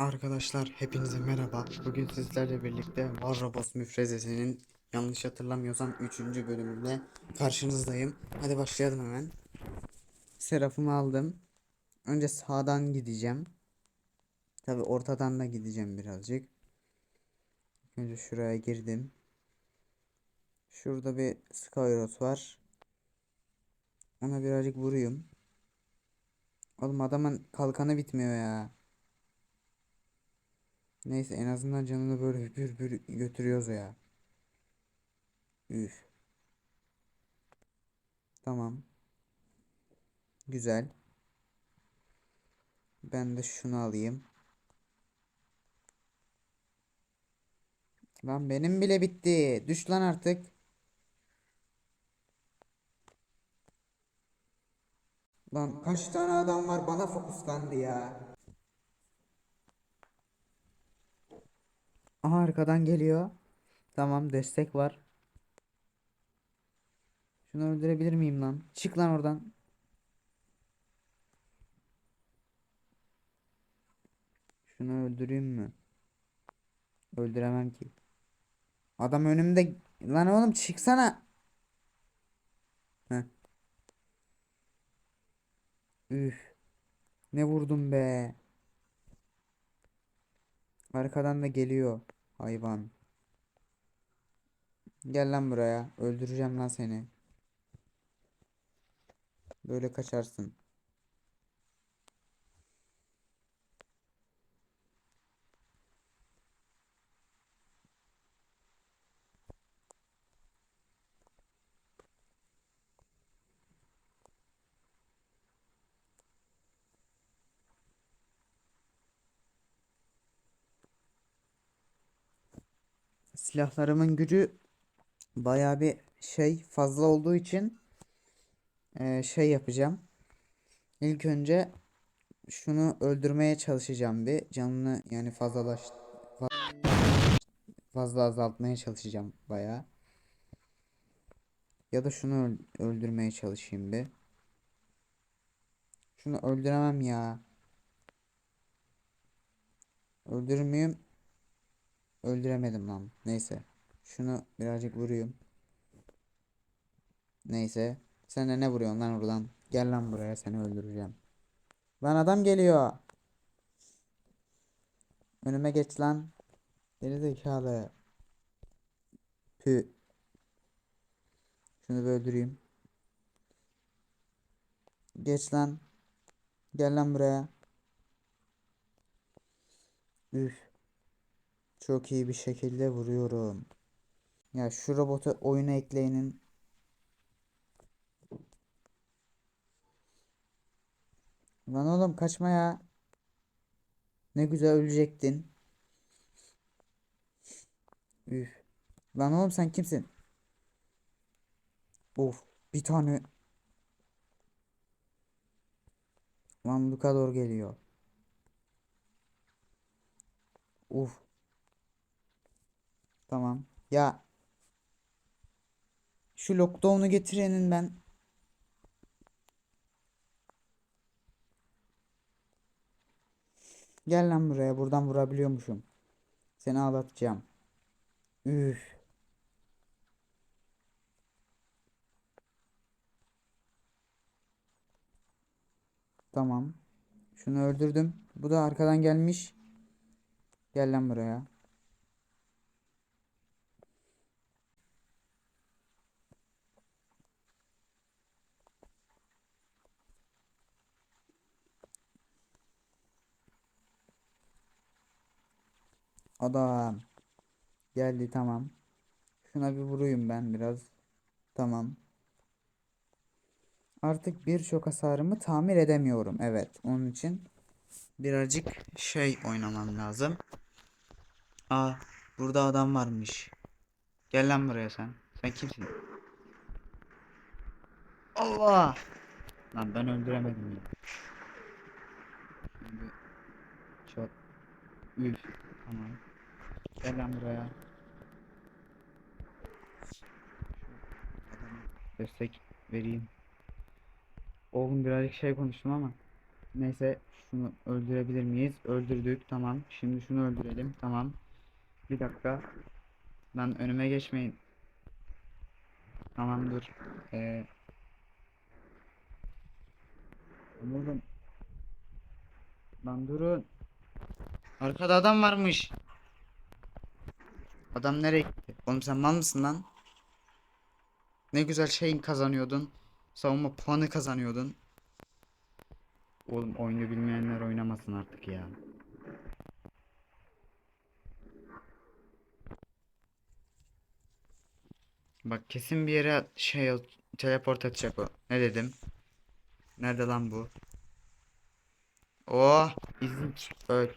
Arkadaşlar hepinize merhaba. Bugün sizlerle birlikte War Robots müfrezesinin yanlış hatırlamıyorsam 3. bölümünde karşınızdayım. Hadi başlayalım hemen. Serafımı aldım. Önce sağdan gideceğim. Tabi ortadan da gideceğim birazcık. Önce şuraya girdim. Şurada bir Skyrot var. Ona birazcık vurayım. Oğlum adamın kalkanı bitmiyor ya. Neyse en azından canını böyle hüpür hüpür götürüyoruz ya. Üf. Tamam. Güzel. Ben de şunu alayım. Lan benim bile bitti. Düş lan artık. Lan kaç tane adam var bana fokuslandı ya. Aha arkadan geliyor. Tamam destek var. Şunu öldürebilir miyim lan? Çık lan oradan. Şunu öldüreyim mi? Öldüremem ki. Adam önümde. Lan oğlum çıksana. Heh. Üf. Ne vurdum be. Arkadan da geliyor hayvan. Gel lan buraya. Öldüreceğim lan seni. Böyle kaçarsın. Silahlarımın gücü baya bir şey fazla olduğu için eee, şey yapacağım. İlk önce şunu öldürmeye çalışacağım bir canını yani fazlalaş fazla azaltmaya çalışacağım baya. Ya da şunu öl- öldürmeye çalışayım bir. Şunu öldüremem ya. Öldürür müyüm? Öldüremedim lan. Neyse. Şunu birazcık vurayım. Neyse. Sen de ne vuruyorsun lan oradan? Gel lan buraya seni öldüreceğim. Lan adam geliyor. Önüme geç lan. Geri zekalı. Pü. Şunu bir öldüreyim. Geç lan. Gel lan buraya. Üf. Çok iyi bir şekilde vuruyorum. Ya şu robotu oyuna ekleyenin Lan oğlum kaçma ya. Ne güzel ölecektin. Üf. Lan oğlum sen kimsin? Of. Bir tane. Lan Lucador geliyor. Uf. Tamam. Ya. Şu lockdown'u getirenin ben. Gel lan buraya. Buradan vurabiliyormuşum. Seni ağlatacağım. Üf. Tamam. Şunu öldürdüm. Bu da arkadan gelmiş. Gel lan buraya. Adam. Geldi tamam. Şuna bir vurayım ben biraz. Tamam. Artık birçok hasarımı tamir edemiyorum. Evet. Onun için birazcık şey oynamam lazım. Aa, burada adam varmış. Gel lan buraya sen. Sen kimsin? Allah! Lan ben öldüremedim ya. Şimdi çok üf tamam. Gel lan buraya. Destek vereyim. Oğlum birazcık şey konuştum ama. Neyse şunu öldürebilir miyiz? Öldürdük. Tamam. Şimdi şunu öldürelim. Tamam. Bir dakika. Lan önüme geçmeyin. Tamam dur. Ee... Oğlum. Lan durun. Arkada adam varmış. Adam nereye gitti? Oğlum sen mal mısın lan? Ne güzel şeyin kazanıyordun. Savunma puanı kazanıyordun. Oğlum oyunu bilmeyenler oynamasın artık ya. Bak kesin bir yere şey teleport edecek o. Ne dedim? Nerede lan bu? Oh, izik öl.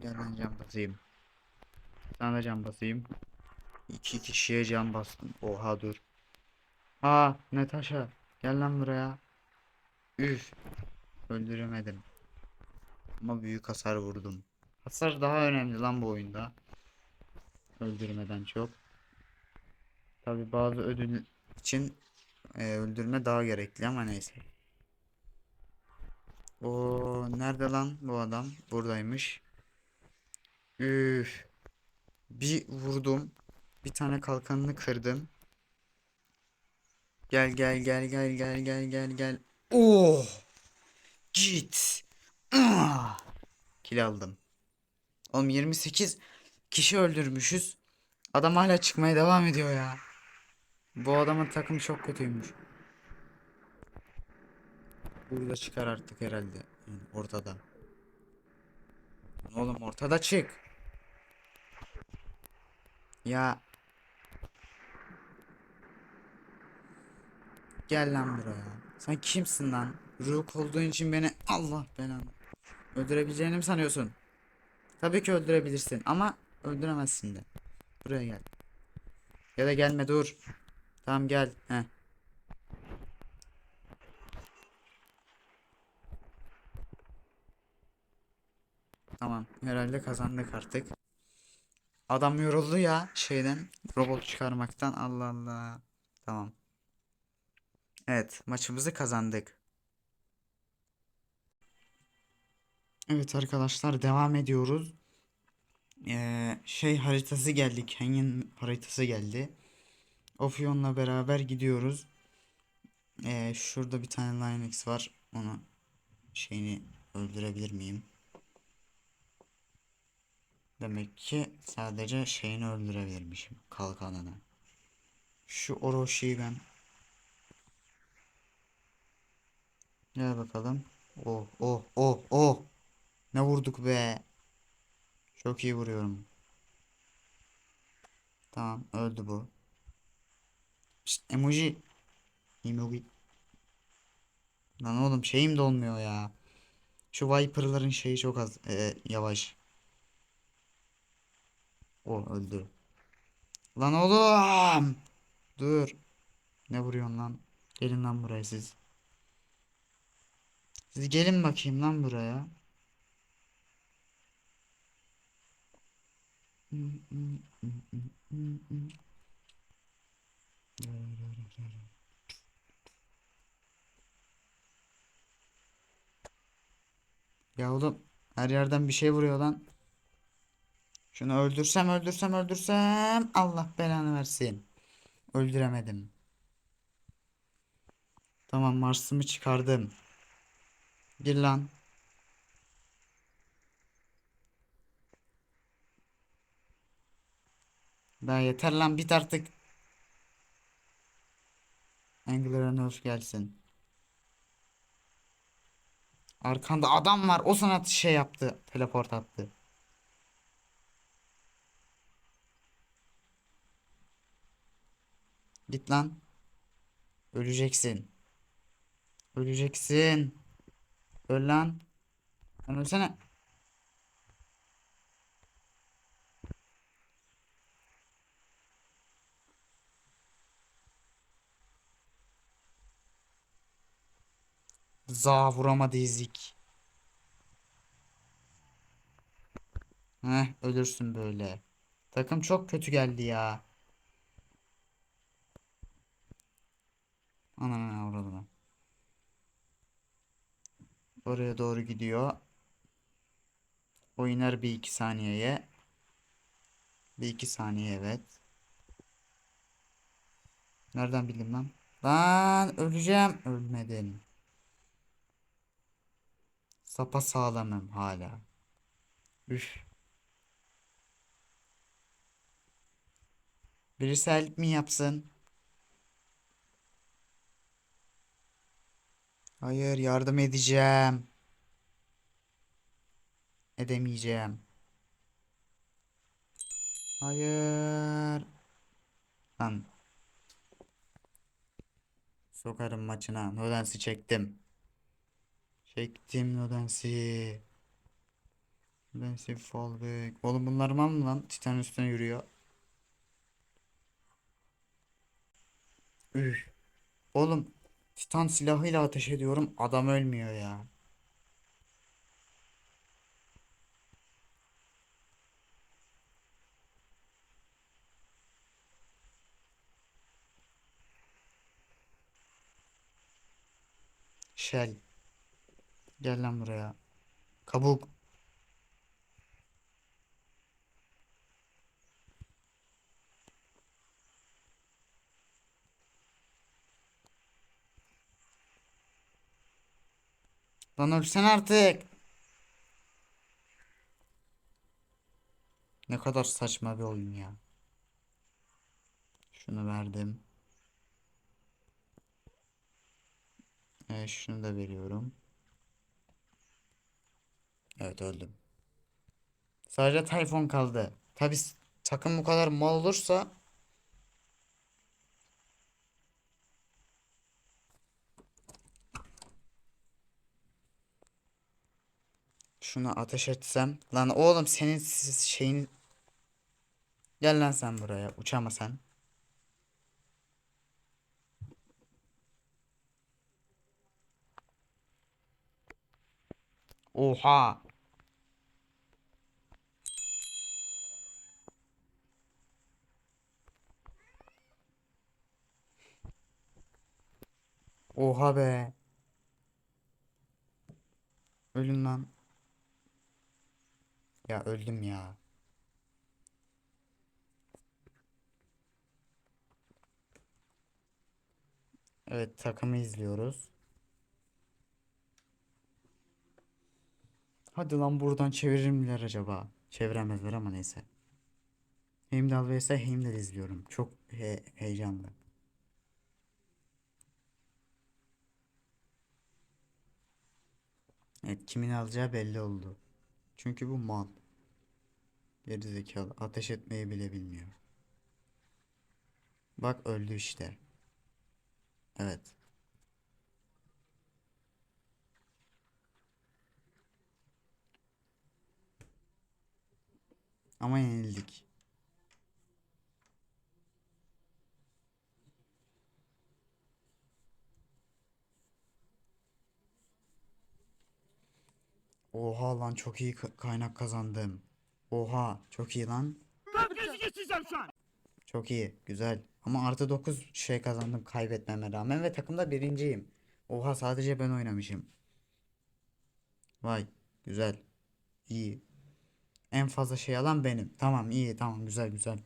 Gel can basayım. Sana can basayım. İki kişiye can bastım. Oha dur. Aa Natasha gel lan buraya. Üf. Öldüremedim. Ama büyük hasar vurdum. Hasar daha önemli lan bu oyunda. Öldürmeden çok. Tabi bazı ödül için e, öldürme daha gerekli ama neyse. O nerede lan bu adam? Buradaymış. Üf. Bir vurdum. Bir tane kalkanını kırdım. Gel gel gel gel gel gel gel gel. Oh! Git. Kill aldım. Oğlum 28 kişi öldürmüşüz. Adam hala çıkmaya devam ediyor ya. Bu adamın takımı çok kötüymüş. Burada çıkar artık herhalde. Ortada. Oğlum ortada çık. Ya. Gel lan buraya. Sen kimsin lan? Rook olduğun için beni Allah belanı. Öldürebileceğini mi sanıyorsun? Tabii ki öldürebilirsin ama öldüremezsin de. Buraya gel. Ya da gelme dur. Tamam gel. Heh. Tamam. Herhalde kazandık artık. Adam yoruldu ya şeyden. Robot çıkarmaktan. Allah Allah. Tamam. Evet. Maçımızı kazandık. Evet arkadaşlar devam ediyoruz. Ee, şey haritası geldi. Canyon haritası geldi. Ofion'la beraber gidiyoruz. Ee, şurada bir tane Linux var. Onu şeyini öldürebilir miyim? Demek ki sadece şeyini öldürebilirmişim. Kalkanını. Şu Oroshi'yi ben Gel bakalım. Oh oh oh oh. Ne vurduk be. Çok iyi vuruyorum. Tamam öldü bu. Şşt, emoji. Emoji. Lan oğlum şeyim de olmuyor ya. Şu Viper'ların şeyi çok az e, yavaş. O öldü. Lan oğlum. Dur. Ne vuruyorsun lan? Gelin lan buraya siz. Siz gelin bakayım lan buraya. Ya oğlum her yerden bir şey vuruyor lan. Şunu öldürsem öldürsem öldürsem Allah belanı versin. Öldüremedim. Tamam Mars'ımı çıkardım. Gir lan. Daha yeter lan bit artık. Angular'a hoş gelsin. Arkanda adam var. O sana şey yaptı. Teleport attı. Git lan. Öleceksin. Öleceksin. Öl lan. Lan ölsene. Za vuramadı izik. Heh ölürsün böyle. Takım çok kötü geldi ya. Ananı avradına. Oraya doğru gidiyor. O iner bir iki saniyeye. Bir iki saniye evet. Nereden bildim lan? Lan öleceğim. Ölmedim. Sapa sağlamım hala. Üf. Birisi help mi yapsın? Hayır yardım edeceğim. Edemeyeceğim. Hayır. Lan. Sokarım maçına. Nodensi çektim. Çektim Nodensi. Nodensi fallback. Oğlum bunlar mı lan? Titan üstüne yürüyor. Üf. Oğlum Titan silahıyla ateş ediyorum. Adam ölmüyor ya. Shell. Gel lan buraya. Kabuk. Lan ölsen artık. Ne kadar saçma bir oyun ya. Şunu verdim. Evet, şunu da veriyorum. Evet öldüm. Sadece Tayfun kaldı. Tabi takım bu kadar mal olursa şunu ateş etsem. Lan oğlum senin şeyin Gel lan sen buraya. Uçama sen. Oha. Oha be. Ölün lan. Ya öldüm ya. Evet takımı izliyoruz. Hadi lan buradan çevirir miler acaba? Çeviremezler ama neyse. Heimdall vs Heimdall izliyorum. Çok he- heyecanlı. Evet kimin alacağı belli oldu. Çünkü bu mal. Gerizekalı. Ateş etmeyi bile bilmiyor. Bak öldü işte. Evet. Ama yenildik. Oha lan çok iyi ka- kaynak kazandım. Oha çok iyi lan. Herkesi geçeceğim şu an. Çok iyi. Güzel. Ama artı 9 şey kazandım kaybetmeme rağmen ve takımda birinciyim. Oha sadece ben oynamışım. Vay. Güzel. İyi. En fazla şey alan benim. Tamam iyi tamam güzel güzel.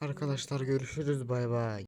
Arkadaşlar görüşürüz bay bay.